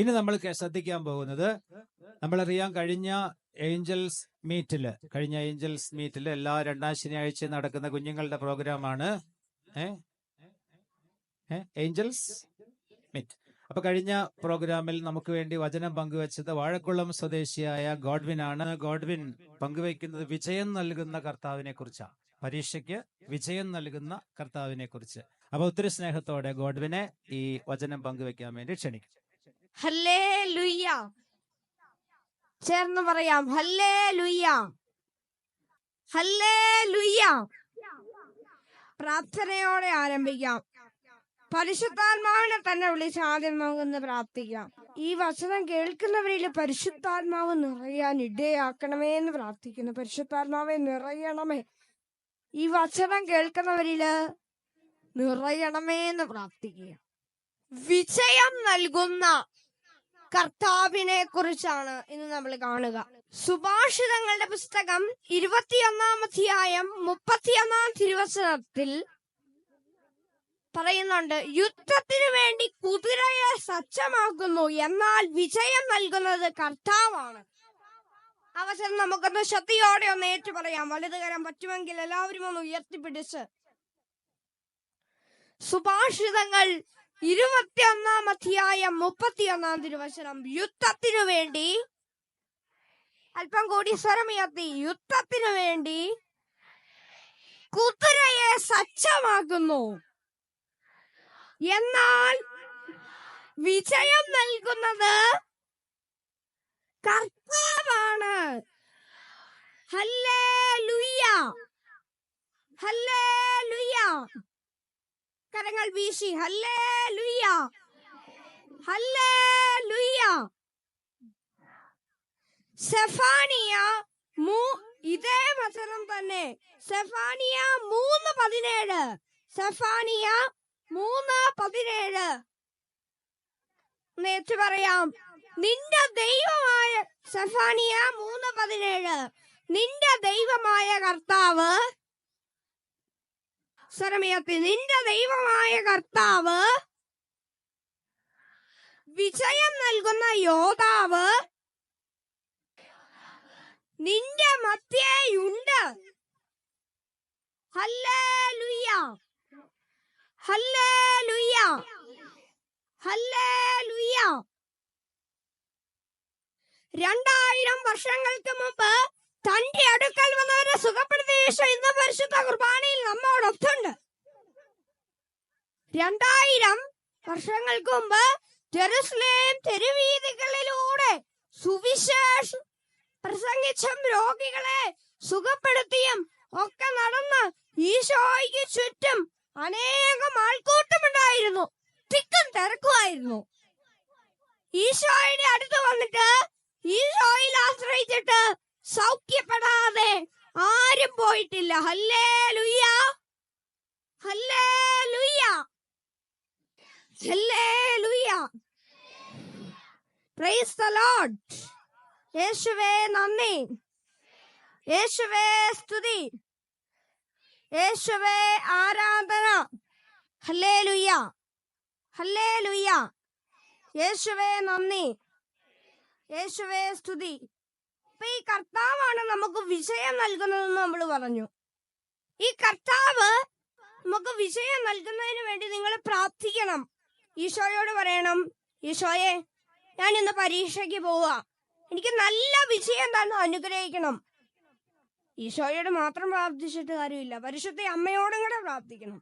ഇനി നമ്മൾ ശ്രദ്ധിക്കാൻ പോകുന്നത് നമ്മളറിയാം കഴിഞ്ഞ ഏഞ്ചൽസ് മീറ്റിൽ കഴിഞ്ഞ ഏഞ്ചൽസ് മീറ്റിൽ എല്ലാ രണ്ടാം ശനിയാഴ്ച നടക്കുന്ന കുഞ്ഞുങ്ങളുടെ പ്രോഗ്രാമാണ് ഏഞ്ചൽസ് മീറ്റ്. അപ്പൊ കഴിഞ്ഞ പ്രോഗ്രാമിൽ നമുക്ക് വേണ്ടി വചനം പങ്കുവച്ചത് വാഴക്കുളം സ്വദേശിയായ ഗോഡ്വിൻ ആണ് ഗോഡ്വിൻ പങ്കുവയ്ക്കുന്നത് വിജയം നൽകുന്ന കർത്താവിനെ കുറിച്ചാണ് പരീക്ഷയ്ക്ക് വിജയം നൽകുന്ന കർത്താവിനെ കുറിച്ച് അപ്പൊ ഒത്തിരി സ്നേഹത്തോടെ ഗോഡ്വിനെ ഈ വചനം പങ്കുവെക്കാൻ വേണ്ടി ക്ഷണിക്കും. ഹല്ലേ ലുയ്യ ചേർന്ന് പറയാം. ഹല്ലേ ലുയ്യ ഹല്ലേ ലുയ്യ പ്രാർത്ഥനയോടെ ആരംഭിക്കാം. പരിശുദ്ധാത്മാവിനെ തന്നെ വിളിച്ച് ആദ്യം നമുക്കൊന്ന് പ്രാർത്ഥിക്കാം. ഈ വചനം കേൾക്കുന്നവരിൽ പരിശുദ്ധാത്മാവ് നിറയാൻ ഇടയാക്കണമേ എന്ന് പ്രാർത്ഥിക്കുന്നു. പരിശുദ്ധാത്മാവെ നിറയണമേ. ഈ വചനം കേൾക്കുന്നവരിൽ നിറയണമേ എന്ന് പ്രാർത്ഥിക്കുക. വിജയം നൽകുന്ന കർത്താവിനെ കുറിച്ചാണ് ഇന്ന് നമ്മൾ കാണുക. സുഭാഷിതങ്ങളുടെ പുസ്തകം ഇരുപത്തിയൊന്നാം അധ്യായം മുപ്പത്തിയൊന്നാം തിരുവചനത്തിൽ പറയുന്നുണ്ട് യുദ്ധത്തിനു വേണ്ടി കുതിരയെ സജ്ജമാക്കുന്നു എന്നാൽ വിജയം നൽകുന്നത് കർത്താവാണ്. അവസരം നമുക്കൊന്ന് ശ്രദ്ധയോടെ ഒന്ന് ഏറ്റു പറയാം വലുതുകരം പറ്റുമെങ്കിൽ എല്ലാവരും ഒന്ന് ഉയർത്തിപ്പിടിച്ച്. സുഭാഷിതങ്ങൾ ഇരുപത്തിയൊന്നാം അധ്യായം മുപ്പത്തിയൊന്നാം തിരുവചനം. യുദ്ധത്തിനു വേണ്ടി അല്പം കൂടി സ്വരമുയർത്തി യുദ്ധത്തിനു വേണ്ടി കുതിരയെ സജ്ജമാക്കുന്നു. എന്നാൽ വിജയം നൽകുന്നത് കർത്താവാണ്. ഹല്ലേ ലുയ്യ ഹല്ലേ ലുയ്യ കരങ്ങൾ വീശി. ഹല്ലേ ലുയ്യ ഹല്ലേ ലുയ്യ സെഫാനിയ മൂ ഇതേ വചനം തന്നെ. സെഫാനിയ മൂന്ന് പതിനേഴ്. സെഫാനിയ മൂന്ന് പതിനേഴ്. നേച്ചു പറയാം. നിന്റെ ദൈവമായ സെഫാനിയ മൂന്ന് പതിനേഴ്. നിന്റെ ദൈവമായ കർത്താവ് സ്വരമയത്തി നിന്റെ ദൈവമായ കർത്താവ് വിജയം നൽകുന്ന യോദ്ധാവ് നിന്റെ മധ്യേയുണ്ട്. രണ്ടായിരം വർഷങ്ങൾക്ക് മുമ്പ് തന്റെ അടുക്കൽ വന്നവരെ സുഖപ്പെടുത്തിയ ഇന്ന് പരിശുദ്ധ കുർബാനയിൽ നമ്മോടൊത്തുണ്ട് രണ്ടായിരം വർഷങ്ങൾക്ക് മുമ്പ് ജെറുസലേം തെരുവീതികളിലൂടെ സുവിശേഷം പ്രസംഗിച്ചും രോഗികളെ സുഖപ്പെടുത്തിയും ഒക്കെ നടന്ന് ഈശോയ്ക്ക് ചുറ്റും അനേകം ആൾക്കൂട്ടമുണ്ടായിരുന്നു. തിക്കും തിരക്കുമായിരുന്നു. ഈശോയുടെ അടുത്ത് വന്നിട്ട് ഈശോയിൽ ആശ്രയിച്ചിട്ട് സൗഖ്യപ്പെടാതെ ആരും പോയിട്ടില്ല. ഹല്ലേ ലുയ്യ ഹല്ലേ ലുയ്യ ഹല്ലേ ലുയ്യ പ്രൈസ് ദ ലോർഡ് യേശുവേ നന്ദി. യേശുവേ സ്തുതി. യേശുവേ ആരാധന. ഹല്ലേ ലുയ്യ ഹല്ലേ ലുയ്യ യേശുവേ നന്ദി. യേശുവേ സ്തുതി. അപ്പൊ ഈ കർത്താവാണ് നമുക്ക് വിഷയം നൽകുന്നതെന്ന് നമ്മൾ പറഞ്ഞു. ഈ കർത്താവ് നമുക്ക് വിഷയം നൽകുന്നതിന് വേണ്ടി നിങ്ങൾ പ്രാർത്ഥിക്കണം. ഈശോയോട് പറയണം ഈശോയെ ഞാൻ ഇന്ന് പരീക്ഷയ്ക്ക് പോവുക. എനിക്ക് നല്ല വിഷയം തന്നെ അനുഗ്രഹിക്കണം. ഈശോയോട് മാത്രം പ്രാർത്ഥിച്ചിട്ട് കാര്യമില്ല. പരിശുദ്ധ അമ്മയോടും കൂടെ പ്രാർത്ഥിക്കണം.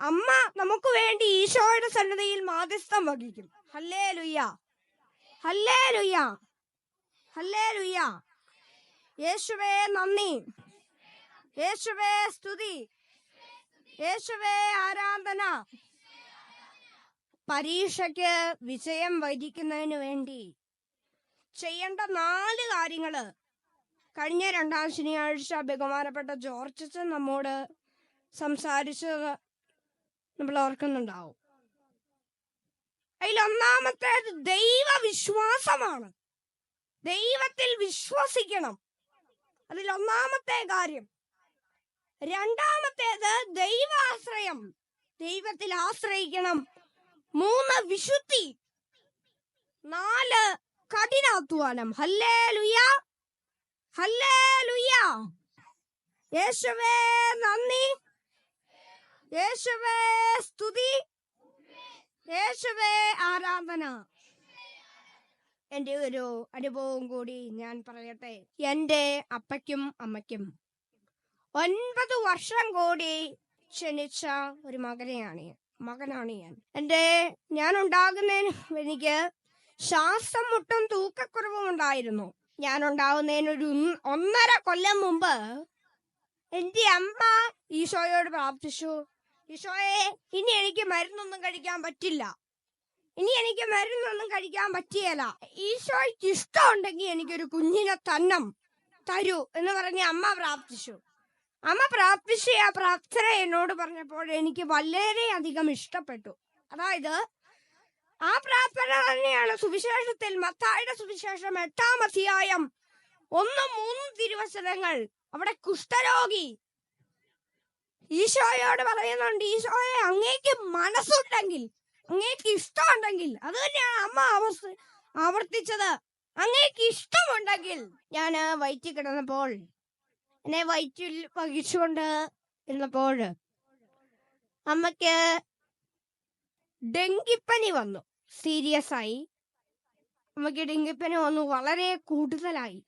അമ്മ നമുക്ക് വേണ്ടി ഈശോയുടെ സന്നദ്ധയിൽ മാധ്യസ്ഥം വഹിക്കും. ഹല്ലേ ലുയ്യ ഹല്ലേ ലുയ്യ ഹല്ലേ യേശുവേ നന്ദി. യേശുവേ സ്തുതി. യേശുവേ ആരാധന. പരീക്ഷയ്ക്ക് വിജയം വരിക്കുന്നതിന് വേണ്ടി ചെയ്യേണ്ട നാല് കാര്യങ്ങൾ. കഴിഞ്ഞ രണ്ടാം ശനിയാഴ്ച ബഹുമാനപ്പെട്ട ജോർജച്ചൻ നമ്മോട് സംസാരിച്ചത് നമ്മൾ ഓർക്കുന്നുണ്ടാവും. അതിൽ ഒന്നാമത്തേത് ദൈവവിശ്വാസമാണ്. ദൈവത്തിൽ വിശ്വസിക്കണം. അതിൽ ഒന്നാമത്തെ കാര്യം. രണ്ടാമത്തേത് ദൈവാശ്രയം. ദൈവത്തിൽ ആശ്രയിക്കണം. മൂന്ന് വിശുദ്ധി. നാല് കഠിനാധ്വാനം. ഹല്ലേ ലുയ ഹല്ലേ ലുയ യേശുവേ നന്ദി. യേശുവേ സ്തുതി. യേശുവേ ആരാധന. എന്റെ ഒരു അനുഭവം കൂടി ഞാൻ പറയട്ടെ. എന്റെ അപ്പയ്ക്കും അമ്മയ്ക്കും. ഒൻപത് വർഷം കൂടി ക്ഷണിച്ച ഒരു മകനെയാണ് മകനാണ് ഞാൻ. എന്റെ ഞാൻ ഉണ്ടാകുന്നതിന് എനിക്ക് ശ്വാസം മുട്ടും തൂക്കക്കുറവും ഉണ്ടായിരുന്നു. ഞാൻ ഉണ്ടാകുന്നതിന് ഒരു ഒന്ന്- ഒന്നര കൊല്ലം മുമ്പ് എന്റെ അമ്മ ഈശോയോട് പ്രാർത്ഥിച്ചു. ഈശോയെ ഇനി എനിക്ക് മരുന്നൊന്നും കഴിക്കാൻ പറ്റില്ല. ഇനി എനിക്ക് മരുന്നൊന്നും കഴിക്കാൻ പറ്റിയല്ല ഈശോയ്ക്ക് ഇഷ്ടമുണ്ടെങ്കിൽ എനിക്കൊരു കുഞ്ഞിനെ തന്നം തരൂ എന്ന് പറഞ്ഞ് അമ്മ പ്രാർത്ഥിച്ചു. അമ്മ പ്രാർത്ഥിച്ച ആ പ്രാർത്ഥന എന്നോട് പറഞ്ഞപ്പോൾ എനിക്ക് വളരെയധികം ഇഷ്ടപ്പെട്ടു. അതായത് ആ പ്രാർത്ഥന തന്നെയാണ് സുവിശേഷത്തിൽ മത്തായുടെ സുവിശേഷം എട്ടാം അധ്യായം ഒന്നും മൂന്നും തിരുവചനങ്ങൾ. അവിടെ കുഷ്ഠരോഗി ഈശോയോട് പറയുന്നുണ്ട് ഈശോയെ അങ്ങേക്ക് മനസ്സുണ്ടെങ്കിൽ അങ്ങേക്ക് ഇഷ്ടമുണ്ടെങ്കിൽ അത് തന്നെയാണ് അമ്മ ആവർത്തി ആവർത്തിച്ചത്. അങ്ങേക്ക് ഇഷ്ടമുണ്ടെങ്കിൽ ഞാൻ വയറ്റിൽ കിടന്നപ്പോൾ എന്നെ വയറ്റിൽ വഹിച്ചുകൊണ്ട് ഇരുന്നപ്പോൾ അമ്മയ്ക്ക് ഡെങ്കിപ്പനി വന്നു. സീരിയസ് ആയി. അമ്മയ്ക്ക് ഡെങ്കിപ്പനി വന്നു. വളരെ കൂടുതലായി.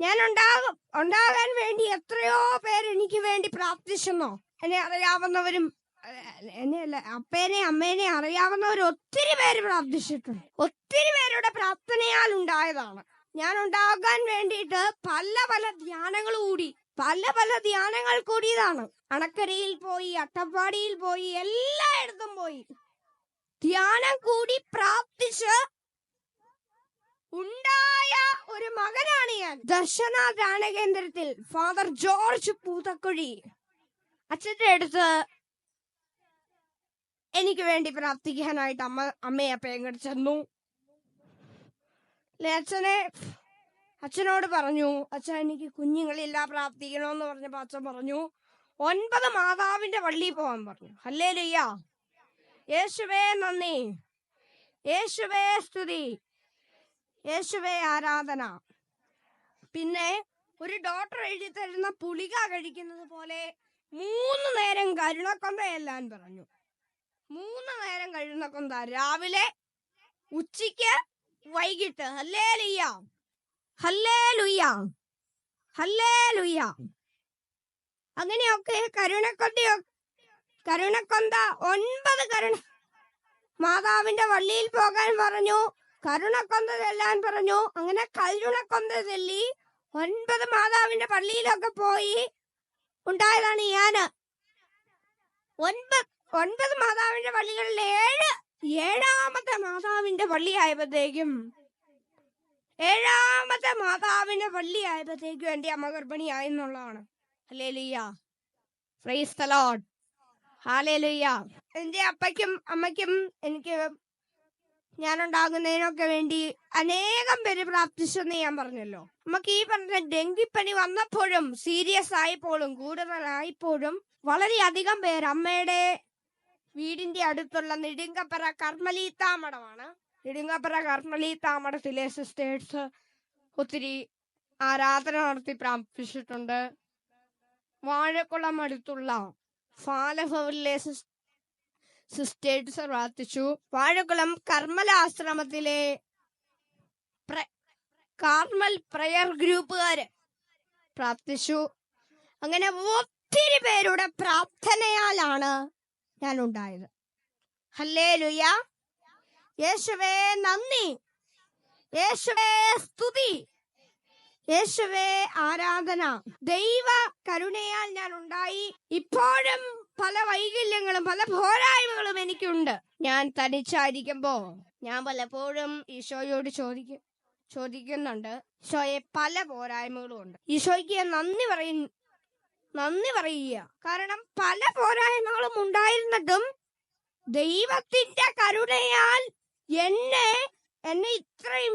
ഞാൻ ഉണ്ടാകും ഉണ്ടാകാൻ വേണ്ടി എത്രയോ പേര് എനിക്ക് വേണ്ടി പ്രാർത്ഥിച്ചെന്നോ. എന്നെ അറിയാവുന്നവരും അഹ് എന്നെ അല്ല അപ്പേനെ അമ്മേനെ അറിയാവുന്നവർ ഒത്തിരി പേര് പ്രാർത്ഥിച്ചിട്ടുണ്ട്. ഒത്തിരി പേരുടെ പ്രാർത്ഥനയാൽ ഉണ്ടായതാണ്. ഞാൻ ഉണ്ടാകാൻ വേണ്ടിയിട്ട് പല പല ധ്യാനങ്ങൾ കൂടി പല പല ധ്യാനങ്ങൾ കൂടിയതാണ്. അണക്കരയിൽ പോയി അട്ടപ്പാടിയിൽ പോയി എല്ലായിടത്തും പോയി. ധ്യാനം കൂടി പ്രാർത്ഥിച്ച് ഉണ്ടായ ഒരു മകനാണ് ഞാൻ. ദർശന ധ്യാന കേന്ദ്രത്തിൽ ഫാദർ ജോർജ് പൂതക്കുഴി. അച്ഛന്റെ അടുത്ത് എനിക്ക് വേണ്ടി പ്രാർത്ഥിക്കാനായിട്ട് അമ്മ അമ്മയെ അപ്പയും ചെന്നു. അച്ഛനെ? അച്ഛനോട് പറഞ്ഞു അച്ഛൻ എനിക്ക് കുഞ്ഞുങ്ങളില്ല പ്രാർത്ഥിക്കണമെന്ന് പറഞ്ഞപ്പോ അച്ഛൻ പറഞ്ഞു ഒൻപത് മാതാവിന്റെ പള്ളിയിൽ പോകാൻ പറഞ്ഞു. അല്ലേ ലയ്യ യേശുവേ നന്ദി. യേശുവേ സ്തുതി. യേശുവേ ആരാധന. പിന്നെ ഒരു ഡോക്ടർ എഴുതി തരുന്ന പുളിക കഴിക്കുന്നത് പോലെ മൂന്ന് നേരം കരുണക്കൊന്ത എല്ലാം പറഞ്ഞു. മൂന്ന് നേരം കരുണക്കൊന്ത രാവിലെ ഉച്ചയ്ക്ക് വൈകിട്ട് ഹല്ലേ ലുയ്യ ഹല്ലേ ലുയ്യ ഹല്ലേ ലുയ്യ അങ്ങനെയൊക്കെ കരുണക്കൊന്തയോ കരുണക്കൊന്ത ഒൻപത് കരുണ മാതാവിന്റെ വള്ളിയിൽ പോകാൻ പറഞ്ഞു കരുണക്കൊന്ത ചെല്ലാൻ പറഞ്ഞു അങ്ങനെ കരുണക്കൊന്ത ചെല്ലി ഒൻപത് മാതാവിന്റെ പള്ളിയിലൊക്കെ പോയി. ഉണ്ടായതാണ് ഞാൻ. ഒൻപത് ഒൻപത് മാതാവിന്റെ പള്ളികളിൽ ഏഴ് ഏഴാമത്തെ മാതാവിന്റെ പള്ളി ആയപ്പോഴത്തേക്കും ഏഴാമത്തെ മാതാവിന്റെ പള്ളി ആയപ്പോഴത്തേക്കും എന്റെ അമ്മ ഗർഭിണിയായി എന്നുള്ളതാണ്. അല്ലേ ലുയ്യ ഹാലേ ലുയ്യ എന്റെ അപ്പയ്ക്കും അമ്മയ്ക്കും എനിക്ക് ഞാൻ ഉണ്ടാകുന്നതിനൊക്കെ വേണ്ടി അനേകം പേര് പ്രാർത്ഥിച്ചെന്ന് ഞാൻ പറഞ്ഞല്ലോ. നമുക്ക് ഈ പറഞ്ഞ ഡെങ്കിപ്പനി വന്നപ്പോഴും സീരിയസ് ആയപ്പോഴും കൂടുതലായപ്പോഴും വളരെയധികം പേര് അമ്മയുടെ വീടിന്റെ അടുത്തുള്ള നെടുങ്കപ്പറ കർമ്മലീത്താമടമാണ് നെടുങ്കപ്പറ കർമ്മലീത്താമടത്തിലെ സിസ്റ്റേഴ്സ് ഒത്തിരി ആരാധന നടത്തി പ്രാർത്ഥിച്ചിട്ടുണ്ട് വാഴക്കുളം അടുത്തുള്ള ഫാലഭവനിലെ സിസ് സിസ്റ്റേഴ്സ് പ്രാർത്ഥിച്ചു. വാഴക്കുളം കർമ്മലാശ്രമത്തിലെ കാർമൽ പ്രയർ ഗ്രൂപ്പുകാര് പ്രാർത്ഥിച്ചു. അങ്ങനെ ഒത്തിരി പേരുടെ പ്രാർത്ഥനയാലാണ് ഞാൻ ഉണ്ടായത് ഹല്ലേ ലുയ യേശുവേ നന്ദി. യേശുവേ സ്തുതി. യേശുവേ ആരാധന. ദൈവ കരുണയാൽ ഞാൻ ഉണ്ടായി ഇപ്പോഴും പല വൈകല്യങ്ങളും പല പോരായ്മകളും എനിക്കുണ്ട്. ഞാൻ തനിച്ചായിരിക്കുമ്പോ ഞാൻ പലപ്പോഴും ഈശോയോട് ചോദിക്കും ചോദിക്കുന്നുണ്ട്. ഈശോയെ പല പോരായ്മകളും ഉണ്ട് ഈശോയ്ക്ക് നന്ദി പറയും നന്ദി പറയുക. കാരണം പല പോരായ്മകളും ഉണ്ടായിരുന്നിട്ടും ദൈവത്തിന്റെ കരുണയാൽ എന്നെ എന്നെ ഇത്രയും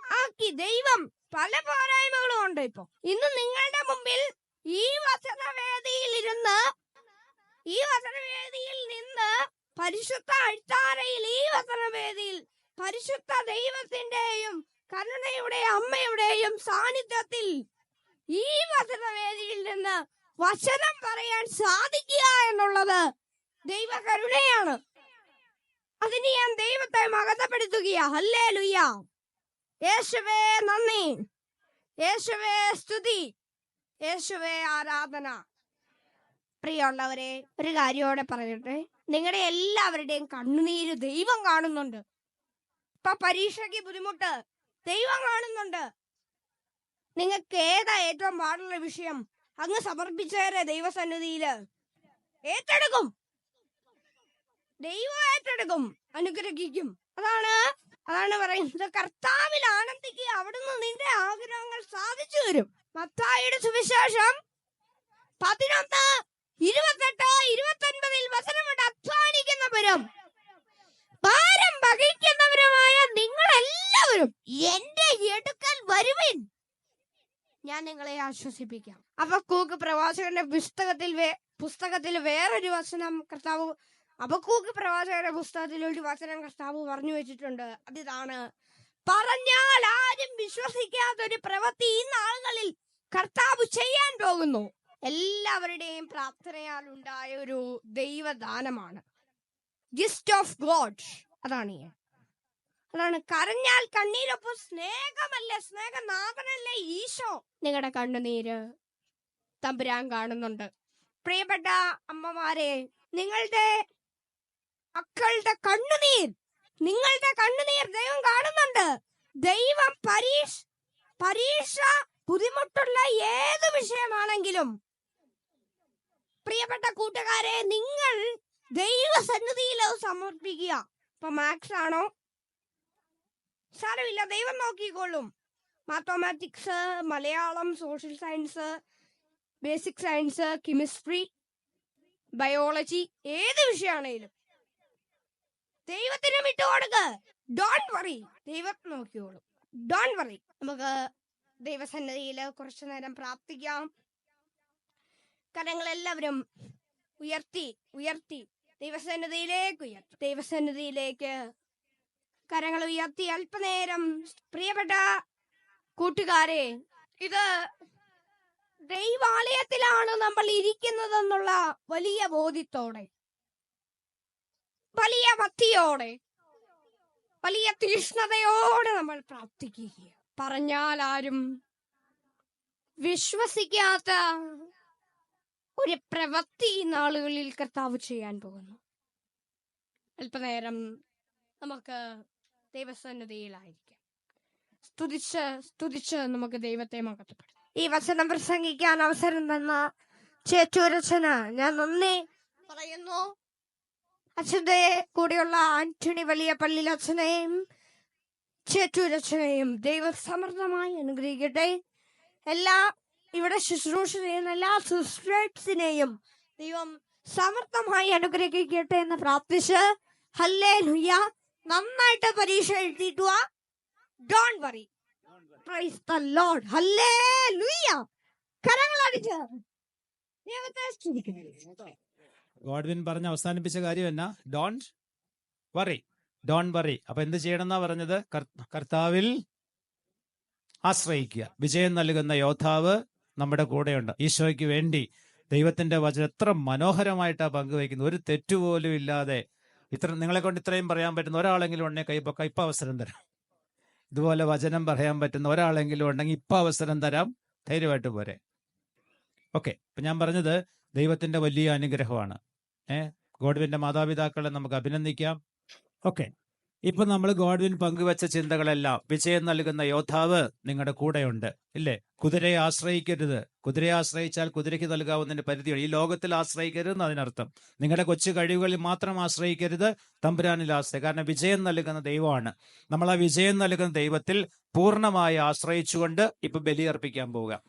ആക്കി ദൈവം പല പോരായ്മകളും ഉണ്ട് ഇപ്പൊ ഇന്ന് നിങ്ങളുടെ മുമ്പിൽ ഈ വചനവേദിയിൽ ഇരുന്ന് ഈ വചനവേദിയിൽ നിന്ന് പരിശുദ്ധ അഴ്ത്താരയിൽ ഈ വചനവേദിയിൽ പരിശുദ്ധ ദൈവത്തിന്റെയും കരുണയുടെ അമ്മയുടെയും സാന്നിധ്യത്തിൽ ഈ വചനവേദിയിൽ നിന്ന് വചനം പറയാൻ സാധിക്കുക എന്നുള്ളത് ദൈവകരുണയാണ്. അതിന് ഞാൻ ദൈവത്തെ മകതപ്പെടുത്തുകയാ അല്ലേ ലുയ്യ യേശുവേ നന്ദി. യേശുവേ സ്തുതി. യേശുവേ ആരാധന. പ്രിയമുള്ളവരെ ഒരു കാര്യത്തോടെ പറയട്ടെ നിങ്ങളുടെ എല്ലാവരുടെയും കണ്ണുനീര് ദൈവം കാണുന്നുണ്ട്. ഇപ്പൊ പരീക്ഷയ്ക്ക് ബുദ്ധിമുട്ട് ദൈവം കാണുന്നുണ്ട്. നിങ്ങൾക്ക് ഏതാ ഏറ്റവും പാടുള്ള വിഷയം? അങ്ങ് സമർപ്പിച്ചേരെ ദൈവസന്നിധിയിൽ ഏറ്റെടുക്കും. ദൈവം ഏറ്റെടുക്കും. അനുഗ്രഹിക്കും. അതാണ് അതാണ് പറയുന്നത്. കർത്താവിൽ ആനന്ദിക്കുക. അവിടുന്ന് നിന്റെ ആഗ്രഹങ്ങൾ സാധിച്ചു തരും. മത്തായിയുടെ സുവിശേഷം പതിനൊന്ന് ഇരുപത്തെട്ട് ഇരുപത്തൊൻപതിൽ വചനമുണ്ട് അധ്വാനിക്കുന്നവരും ഭാരം വഹിക്കുന്നവരുമായ നിങ്ങളെല്ലാവരും എന്റെ എടുക്കൽ വരുവിൻ. ഞാൻ നിങ്ങളെ ആശ്വസിപ്പിക്കാം. അബക്കൂക്ക് പ്രവാചകന്റെ പുസ്തകത്തിൽ പുസ്തകത്തിൽ വേറൊരു വചനം കർത്താവ് അബക്കൂക്ക് പ്രവാചകന്റെ പുസ്തകത്തിൽ ഒരു വചനം കർത്താവ് പറഞ്ഞു വെച്ചിട്ടുണ്ട്. അതിതാണ് പറഞ്ഞാൽ ആരും വിശ്വസിക്കാത്തൊരു പ്രവൃത്തി ഈ നാളുകളിൽ കർത്താവ് ചെയ്യാൻ പോകുന്നു. എല്ലാവരുടെയും പ്രാർത്ഥനയാൽ ഉണ്ടായ ഒരു ദൈവദാനമാണ്. ഗിഫ്റ്റ് ഓഫ് ഗോഡ് അതാണ്. അതാണ്. കരഞ്ഞാൽ കണ്ണീരൊപ്പം സ്നേഹമല്ലേ? സ്നേഹനാഥനല്ലേ ഈശോ? നിങ്ങളുടെ കണ്ണുനീര് തമ്പുരാൻ കാണുന്നുണ്ട്. പ്രിയപ്പെട്ട അമ്മമാരെ നിങ്ങളുടെ മക്കളുടെ കണ്ണുനീർ നിങ്ങളുടെ കണ്ണുനീർ ദൈവം കാണുന്നുണ്ട്. ദൈവം പരീക്ഷ പരീക്ഷ ബുദ്ധിമുട്ടുള്ള ഏത് വിഷയമാണെങ്കിലും. പ്രിയപ്പെട്ട കൂട്ടുകാരെ നിങ്ങൾ ദൈവസന്നിധിയിൽ അത് സമർപ്പിക്കുക. ഇപ്പൊ മാത്സ് ആണോ സാരമില്ല. ദൈവം നോക്കിക്കോളും. Mathematics Malayalam social science basic science chemistry biology ഏത് വിഷയമാണേലും. ദൈവത്തിന് വിട്ടുകൊടുക്ക ഡോണ്ട് വറി ദൈവം നോക്കിക്കോളും. ഡോണ്ട് വറി നമുക്ക് ദൈവസന്നിധിയിൽ കുറച്ചു നേരം പ്രാർത്ഥിക്കാം. കരങ്ങളെല്ലാവരും ഉയർത്തി ഉയർത്തി ദൈവസന്നിധിയിലേക്ക് ഉയർത്തി. ദൈവസന്നിധിയിലേക്ക് കരങ്ങൾ ഉയർത്തി അല്പനേരം. പ്രിയപ്പെട്ട കൂട്ടുകാരെ ഇത് ദൈവാലയത്തിലാണ് നമ്മൾ ഇരിക്കുന്നതെന്നുള്ള വലിയ ബോധ്യത്തോടെ വലിയ ഭക്തിയോടെ വലിയ തീഷ്ണതയോടെ നമ്മൾ പ്രാർത്ഥിക്കുക പറഞ്ഞാൽ ആരും വിശ്വസിക്കാത്ത ഒരു പ്രവൃത്തി ഈ നാളുകളിൽ കർത്താവ് ചെയ്യാൻ പോകുന്നു. അല്പനേരം നമുക്ക് ദൈവസന്നിധിയിലായിരിക്കാം സ്തുതിച്ച് സ്തുതിച്ച് നമുക്ക് ദൈവത്തെ മകത്തപ്പെടും ഈ വചനം പ്രസംഗിക്കാൻ അവസരം തന്ന ചേച്ചൂരച്ചന് ഞാൻ നന്ദി പറയുന്നു. അച്ഛന്റെ കൂടെയുള്ള ആന്റണി വലിയ പള്ളിയിൽ അച്ഛനെയും ചേറ്റൂരച്ഛനെയും ദൈവസമൃദ്ധമായി അനുഗ്രഹിക്കട്ടെ. എല്ലാ ഇവിടെ ശുശ്രൂഷ ചെയ്യുന്ന എല്ലാ സിസ്റ്റേഴ്സിനെയും ദൈവം സമൃദ്ധമായി അനുഗ്രഹിക്കട്ടെ എന്ന് പ്രാർത്ഥിച്ച് ഹല്ലേ ലുയ്യ നന്നായിട്ട് പരീക്ഷ എഴുതിയിട്ടു don't worry praise the Lord hallelujah കരങ്ങളടിച്ച്. ദൈവത്തെ ഗോഡ്വിൻ പറഞ്ഞ് അവസാനിപ്പിച്ച കാര്യം എന്നാ? ഡോണ്ട് വറി ഡോൺ വറി അപ്പൊ എന്ത് ചെയ്യണം എന്നാ പറഞ്ഞത് കർത്താവിൽ ആശ്രയിക്കുക. വിജയം നൽകുന്ന യോദ്ധാവ് നമ്മുടെ കൂടെയുണ്ട്. ഈശോയ്ക്ക് വേണ്ടി ദൈവത്തിന്റെ വചനം എത്ര മനോഹരമായിട്ടാ പങ്കുവയ്ക്കുന്നത്. ഒരു തെറ്റുപോലും ഇല്ലാതെ ഇത്ര നിങ്ങളെ കൊണ്ട് ഇത്രയും പറയാൻ പറ്റുന്ന ഒരാളെങ്കിലും ഉണ്ടെങ്കിൽ കൈപ്പൊക്ക ഇപ്പൊ അവസരം തരാം. ഇതുപോലെ വചനം പറയാൻ പറ്റുന്ന ഒരാളെങ്കിലും ഉണ്ടെങ്കിൽ ഇപ്പൊ അവസരം തരാം. ധൈര്യമായിട്ട് പോരെ. ഓക്കെ ഇപ്പൊ ഞാൻ പറഞ്ഞത് ദൈവത്തിന്റെ വലിയ അനുഗ്രഹമാണ്. ഏഹ് ഗോഡ്വിന്റെ മാതാപിതാക്കളെ നമുക്ക് അഭിനന്ദിക്കാം. ഓക്കെ. ഇപ്പൊ നമ്മൾ ഗോഡ്വിൻ പങ്കുവച്ച ചിന്തകളെല്ലാം വിജയം നൽകുന്ന യോദ്ധാവ് നിങ്ങളുടെ കൂടെയുണ്ട് ഇല്ലേ? കുതിരയെ ആശ്രയിക്കരുത്. കുതിരയെ ആശ്രയിച്ചാൽ കുതിരയ്ക്ക് നൽകാവുന്നതിന്റെ പരിധിയുണ്ട്. ഈ ലോകത്തിൽ ആശ്രയിക്കരുത് അതിനർത്ഥം നിങ്ങളുടെ കൊച്ചു കഴിവുകളിൽ മാത്രം ആശ്രയിക്കരുത് തമ്പുരാനിൽ ആശ്രയി. കാരണം വിജയം നൽകുന്ന ദൈവമാണ്. നമ്മൾ ആ വിജയം നൽകുന്ന ദൈവത്തിൽ പൂർണമായി ആശ്രയിച്ചുകൊണ്ട് ഇപ്പൊ ബലിയർപ്പിക്കാൻ പോവുക.